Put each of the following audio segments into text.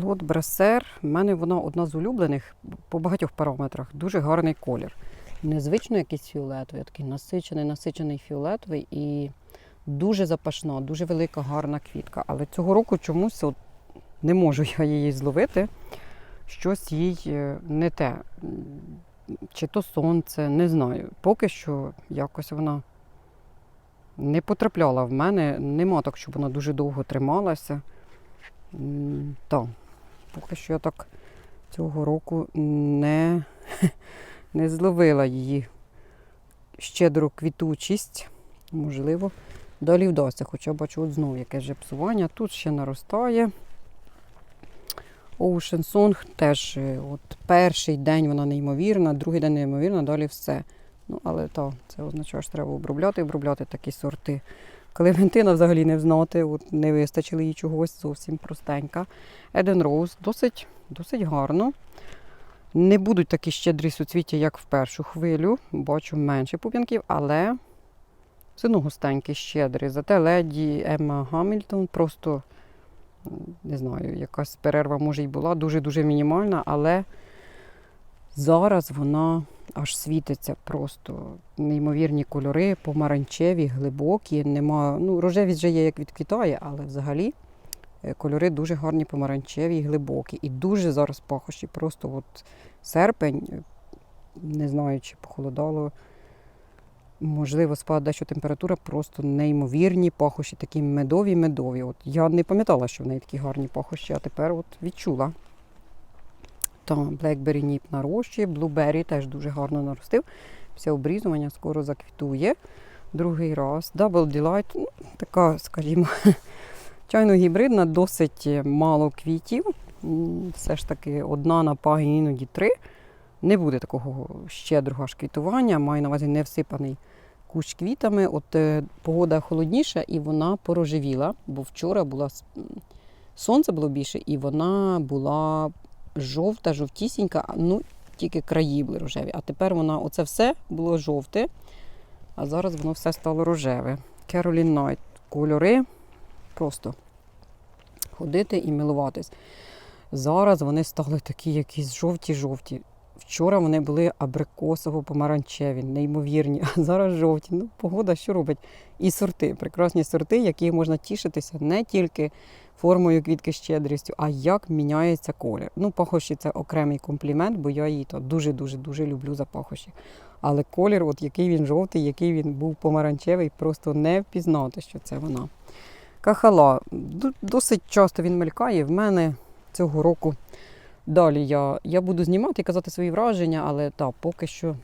Клод Брасер. У мене вона одна з улюблених по багатьох параметрах. Дуже гарний колір. Незвично якийсь фіолетовий, такий насичений, насичений фіолетовий і дуже запашна, дуже велика, гарна квітка. Але цього року чомусь от не можу я її зловити. Щось їй е, не те. Чи то сонце, не знаю. Поки що якось вона не потрапляла в мене. Нема так, щоб вона дуже довго трималася. М, Та, поки що я так цього року не, не зловила її щедру квітучість. Можливо, далі вдасться. Хоча бачу, от знову яке вже псування. Тут ще наростає. Ocean Song теж е, от перший день вона неймовірна, другий день неймовірна, далі все. Ну, але то, це означає, що треба обробляти обробляти такі сорти. Клементина взагалі не взнати, от не вистачило їй чогось зовсім простенька. Еден Роуз досить, досить гарно. Не будуть такі щедрі суцвіття, як в першу хвилю. Бачу менше пуп'янків, але все одно густенький, щедрий. Зате леді Емма Гамільтон просто не знаю, якась перерва може й була, дуже-дуже мінімальна, але зараз вона аж світиться просто неймовірні кольори, помаранчеві, глибокі. Нема, ну, рожевість вже є, як відквітає, але взагалі е, кольори дуже гарні, помаранчеві, глибокі. І дуже зараз пахощі. Просто от серпень, е, не знаю, чи похолодало. Можливо, спала дещо температура, просто неймовірні пахощі, такі медові-медові. От я не пам'ятала, що в неї такі гарні пахощі, а тепер от відчула. Там Blackberry Nip нарощує, Blueberry теж дуже гарно наростив. Після обрізування скоро заквітує. Другий раз. Double Delight, ну, така, скажімо, чайно-гібридна, досить мало квітів. Все ж таки одна на пагі, іноді три. Не буде такого щедрого аж квітування, маю на увазі не всипаний кущ квітами. От е, погода холодніша і вона порожевіла, бо вчора була сонце було більше, і вона була жовта, жовтісінька, ну тільки краї були рожеві. А тепер вона, оце все було жовте, а зараз воно все стало рожеве. Carolyn Knight. Кольори просто ходити і милуватись. Зараз вони стали такі якісь жовті-жовті. Вчора вони були абрикосово-помаранчеві, неймовірні, а зараз жовті. Ну, погода що робить? І сорти, прекрасні сорти, які можна тішитися не тільки формою квітки щедрістю, а як міняється колір. Ну, пахощі це окремий комплімент, бо я її то дуже-дуже дуже люблю за пахощі. Але колір, от який він жовтий, який він був помаранчевий, просто не впізнати, що це вона. Кахала. Досить часто він мелькає. В мене цього року далі я, я буду знімати і казати свої враження, але так, поки що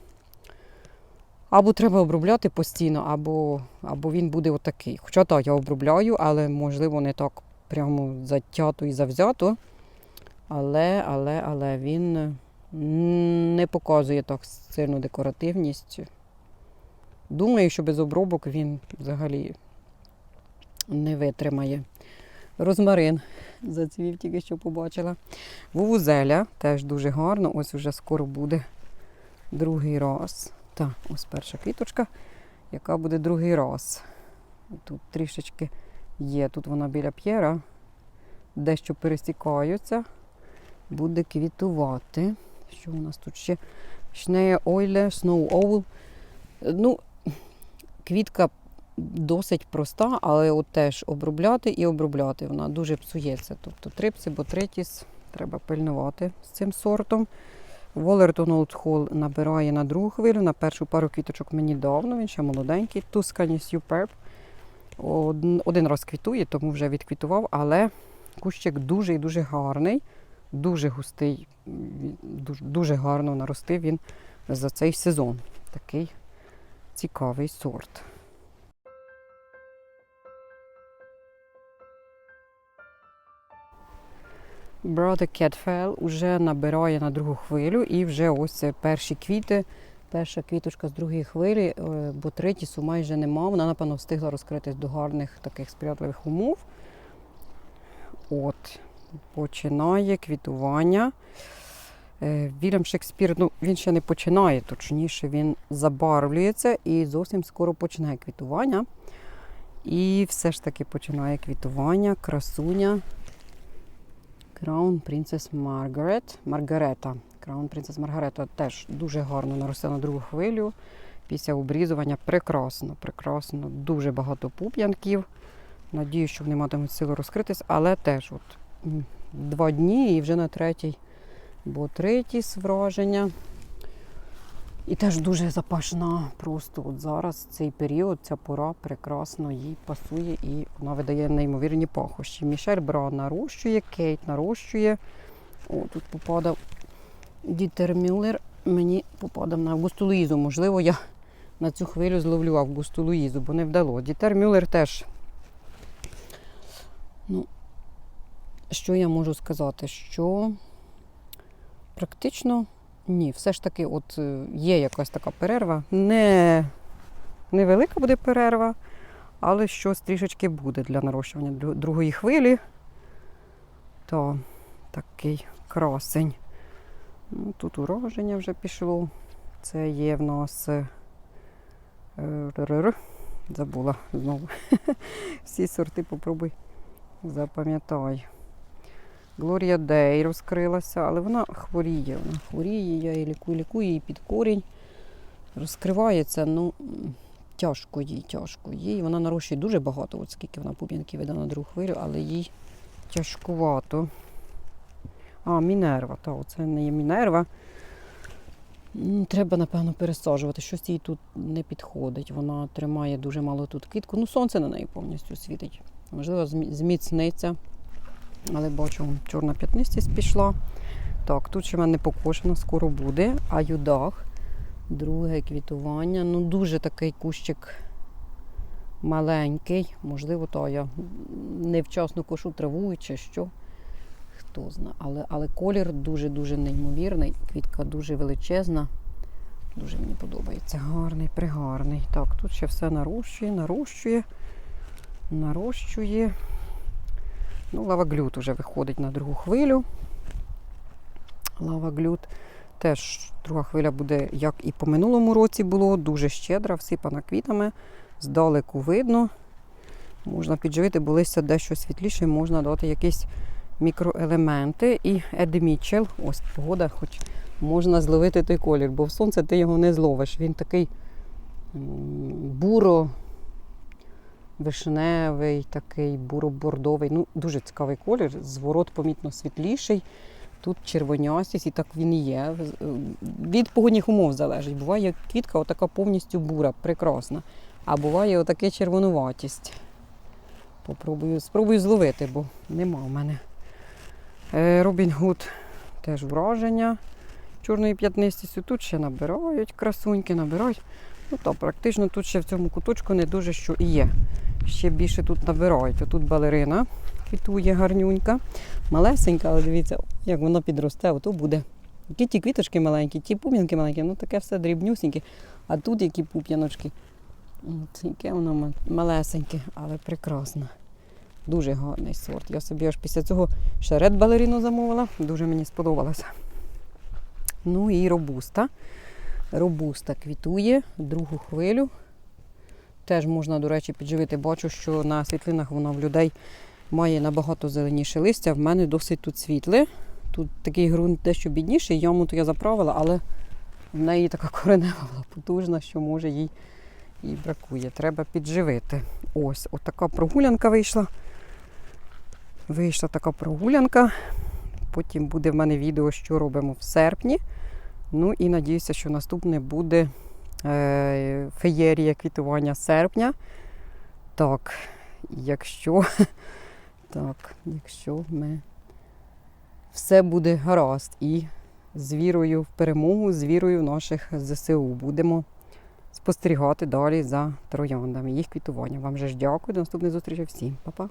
або треба обробляти постійно, або, або він буде отакий. Хоча так, я обробляю, але можливо не так прямо затято і завзято. Але, але, але він не показує так сильну декоративність. Думаю, що без обробок він взагалі не витримає. Розмарин зацвів, тільки що побачила. Вувузеля теж дуже гарно. Ось вже скоро буде другий раз. Так, ось перша квіточка, яка буде другий раз. Тут трішечки є. Тут вона біля п'єра, дещо пересікаються, буде квітувати. Що у нас тут ще? Шнея Ойле, Snow Owl. Ну, квітка досить проста, але от теж обробляти і обробляти. Вона дуже псується. Тобто трипси, ботритіс треба пильнувати з цим сортом. Волертон Old Hall набирає на другу хвилю. На першу пару квіточок мені давно, він ще молоденький. Tuscany Superb. Один, раз квітує, тому вже відквітував, але кущик дуже і дуже гарний, дуже густий, дуже, дуже гарно наростив він за цей сезон. Такий цікавий сорт. Brother Catfell уже набирає на другу хвилю і вже ось перші квіти. Перша квіточка з другої хвилі, е, бо третісу майже нема. Вона, напевно, встигла розкритись до гарних таких сприятливих умов. От, починає квітування. Е, Вільям Шекспір, ну він ще не починає, точніше, він забарвлюється і зовсім скоро починає квітування. І все ж таки починає квітування, красуня. Crown Princess Margaret. Маргарета. Crown Princess Маргарета теж дуже гарно наросте на другу хвилю. Після обрізування прекрасно, прекрасно. Дуже багато пуп'янків. Надію, що вони матимуть силу розкритись, але теж от два дні і вже на третій, бо третій враження. І теж дуже запашна. Просто от зараз цей період, ця пора прекрасно їй пасує і вона видає неймовірні пахощі. Мішель Бра нарощує, Кейт нарощує. О, тут попадав Дітер Мюллер, мені попадав на Августу Луїзу. Можливо, я на цю хвилю зловлю Августу Луїзу, бо не вдало. Дітер Мюллер теж. Ну, що я можу сказати? Що практично ні, все ж таки, от е, є якась така перерва. Не невелика буде перерва, але щось трішечки буде для нарощування другої хвилі. То такий красень. Ну, тут уроження вже пішло. Це є в нас. Забула знову. Всі сорти попробуй запам'ятай. Глорія Дей розкрилася, але вона хворіє. Вона хворіє, я її лікую, лікую її під корінь. Розкривається, ну тяжко їй, тяжко їй. Вона нарощує дуже багато, от скільки вона пуп'янків веде на другу хвилю, але їй тяжкувато. А, Мінерва, та, оце не є Мінерва. Треба, напевно, пересаджувати. Щось їй тут не підходить. Вона тримає дуже мало тут квітку. Ну, сонце на неї повністю світить. Можливо, зміцниться. Але бачу, чорна п'ятнистість пішла. Так, тут ще в мене покошено, скоро буде. А юдах, друге квітування. Ну, дуже такий кущик маленький. Можливо, то я невчасно кошу траву чи що. Знає. Але, але колір дуже-дуже неймовірний. Квітка дуже величезна. Дуже мені подобається. Гарний, пригарний. Так, тут ще все нарощує, нарощує, нарощує. Ну, лаваглют вже виходить на другу хвилю. Лаваглют теж друга хвиля буде, як і по минулому році було, дуже щедра, всипана квітами. Здалеку видно. Можна підживити, бо листя дещо світліше, можна дати якісь мікроелементи. І Еді Мітчелл, ось погода, хоч можна зловити той колір, бо в сонце ти його не зловиш. Він такий буро вишневий, такий буро-бордовий. Ну, дуже цікавий колір. Зворот помітно світліший. Тут червонястість, і так він і є. Від погодних умов залежить. Буває квітка отака повністю бура, прекрасна. А буває отаке червонуватість. Попробую, спробую зловити, бо нема в мене. Е, Робін Гуд теж враження чорною п'ятнистістю. Тут ще набирають красуньки, набирають. Ну так, практично тут ще в цьому куточку не дуже що і є. Ще більше тут набирають. Тут балерина квітує гарнюнька. Малесенька, але дивіться, як вона підросте, ото буде. Які ті квіточки маленькі, ті пуп'янки маленькі, ну таке все дрібнюсіньке. А тут які пуп'яночки. Яке воно малесеньке, але прекрасне. Дуже гарний сорт. Я собі аж після цього ще ред балерину замовила. Дуже мені сподобалося. Ну і робуста. Робуста квітує другу хвилю. Теж можна, до речі, підживити. Бачу, що на світлинах вона в людей має набагато зеленіше листя. В мене досить тут світле. Тут такий ґрунт дещо бідніший. Яму то я заправила, але в неї така коренева була потужна, що може їй і бракує. Треба підживити. Ось, отака прогулянка вийшла. Вийшла така прогулянка. Потім буде в мене відео, що робимо в серпні. Ну і надіюся, що наступне буде е, феєрія квітування серпня. Так, якщо, так, якщо ми все буде гаразд і з вірою в перемогу, з вірою наших ЗСУ будемо спостерігати далі за трояндами, їх квітуванням. Вам же ж дякую. До наступної зустрічі всім. Па-па.